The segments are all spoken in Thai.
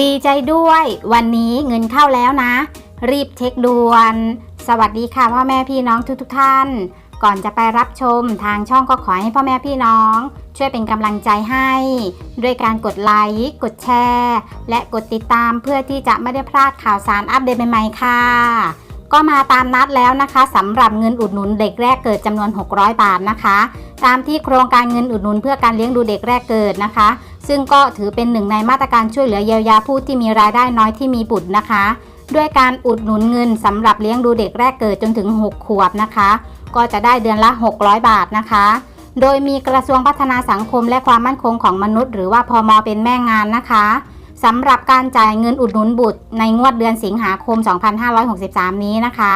ดีใจด้วย วันนี้เงินเข้าแล้วนะ รีบเช็คด่วน สวัสดีค่ะพ่อแม่พี่น้องทุกทุกท่าน ก่อนจะไปรับชมทางช่องก็ขอให้พ่อแม่พี่น้อง ช่วยเป็นกำลังใจให้ ด้วยการกดไลค์กดแชร์ และกดติดตามเพื่อที่จะไม่ได้พลาดข่าวสารอัปเดตใหม่ๆค่ะ ก็มาตามนัดแล้วนะคะสำหรับเงินอุดหนุนเด็กแรกเกิดจำนวน 600 บาทนะคะ ตามที่โครงการเงินอุดหนุนเพื่อการเลี้ยงดูเด็กแรกเกิดนะคะ ซึ่งก็ถือเป็นหนึ่งในมาตรการช่วยเหลือเยียวยาผู้ที่มีรายได้น้อยที่มีบุตรนะคะ ด้วยการอุดหนุนเงินสำหรับเลี้ยงดูเด็กแรกเกิดจนถึง 6 ขวบนะคะ ก็จะได้เดือนละ 600 บาทนะคะ โดยมีกระทรวงพัฒนาสังคมและความมั่นคงของมนุษย์ หรือว่าพมเป็นแม่งานนะคะ สำหรับการจ่ายเงินอุดหนุนบุตร ในงวดเดือนสิงหาคม 2563 นี้นะคะ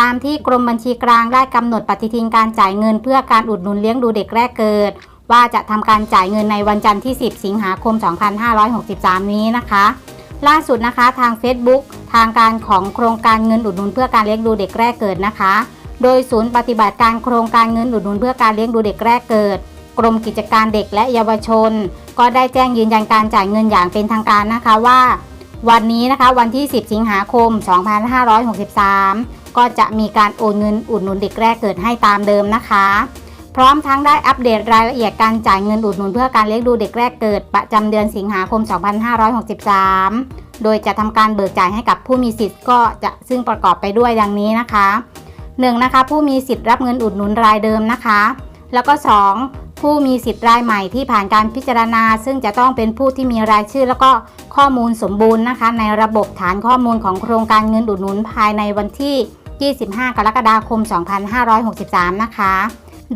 ตามที่กรมบัญชีกลางได้กำหนดปฏิทินการจ่ายเงินเพื่อการอุดหนุนเลี้ยงดูเด็กแรกเกิด ว่าจะทำการจ่ายเงินในวันจันทร์ที่ 10 สิงหาคม 2563 นี้นะคะ ล่าสุดนะคะทาง Facebook ทางการของโครงการเงินอุดหนุนเพื่อการเลี้ยงดูเด็กแรกเกิดนะคะ โดยศูนย์ปฏิบัติการโครงการเงินอุดหนุนเพื่อการเลี้ยงดูเด็กแรกเกิด กรมกิจการเด็กและเยาวชน ก็ได้แจ้งยืนยันการจ่ายเงินอย่างเป็นทางการนะคะว่า วันนี้นะคะวันที่ 10 สิงหาคม 2563 ก็จะมีการโอนเงินอุดหนุนเด็กแรกเกิดให้ตามเดิมนะคะ พร้อมทั้งได้อัปเดตรายละเอียดการจ่ายเงินอุดหนุนเพื่อการเลี้ยงดูเด็กแรกเกิดประจำเดือนสิงหาคม 2563 โดยจะทำการเบิกจ่ายให้กับผู้มีสิทธิ์ก็จะซึ่งประกอบไปด้วยดังนี้นะคะ 1. นะคะผู้มีสิทธิ์รับเงินอุดหนุนรายเดิมนะคะ แล้วก็ 2. ผู้มีสิทธิ์รายใหม่ที่ผ่านการพิจารณา ซึ่งจะต้องเป็นผู้ที่มีรายชื่อ แล้วก็ข้อมูลสมบูรณ์นะคะ ในระบบฐานข้อมูลของโครงการเงินอุดหนุนภายในวันที่ 25 กรกฎาคม 2563 นะคะ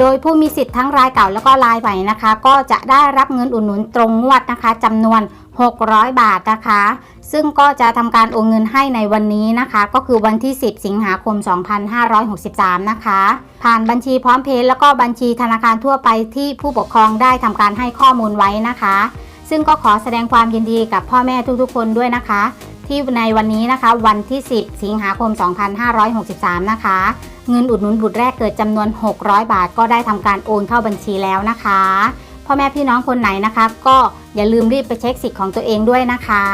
โดยผู้มีสิทธิ์ทั้งรายเก่าแล้วก็รายใหม่นะคะ ก็จะได้รับเงินอุดหนุนตรงงวดนะคะจำนวน 600 บาทนะคะ ซึ่งก็จะทำการโอนเงินให้ในวันนี้นะคะ ก็คือวันที่ 10 สิงหาคม 2563 นะคะ ผ่านบัญชีพร้อมเพย์แล้วก็บัญชีธนาคารทั่วไปที่ผู้ปกครองได้ทำการให้ข้อมูลไว้นะคะ ซึ่งก็ขอแสดงความยินดีกับพ่อแม่ทุกๆ คนด้วยนะคะ ที่ในวันนี้นะคะ วันที่ 10 สิงหาคม 2563 นะคะ เงินอุดหนุนบุตรแรกเกิดจำนวน 600 บาท ก็ได้ทำการโอนเข้าบัญชีแล้วนะคะพ่อแม่พี่น้องคนไหนนะคะ ก็อย่าลืมรีบไปเช็คสิทธิ์ของตัวเองด้วยนะคะ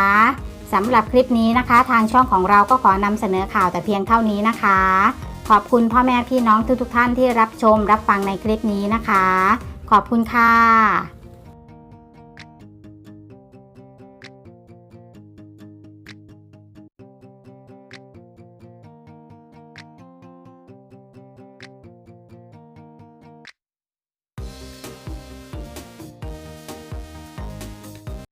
สำหรับคลิปนี้นะคะ ทางช่องของเราก็ขอนำเสนอข่าวแต่เพียงเท่านี้นะคะ ขอบคุณพ่อแม่พี่น้องทุกๆท่านที่รับชมรับฟังในคลิปนี้นะคะ ขอบคุณค่ะ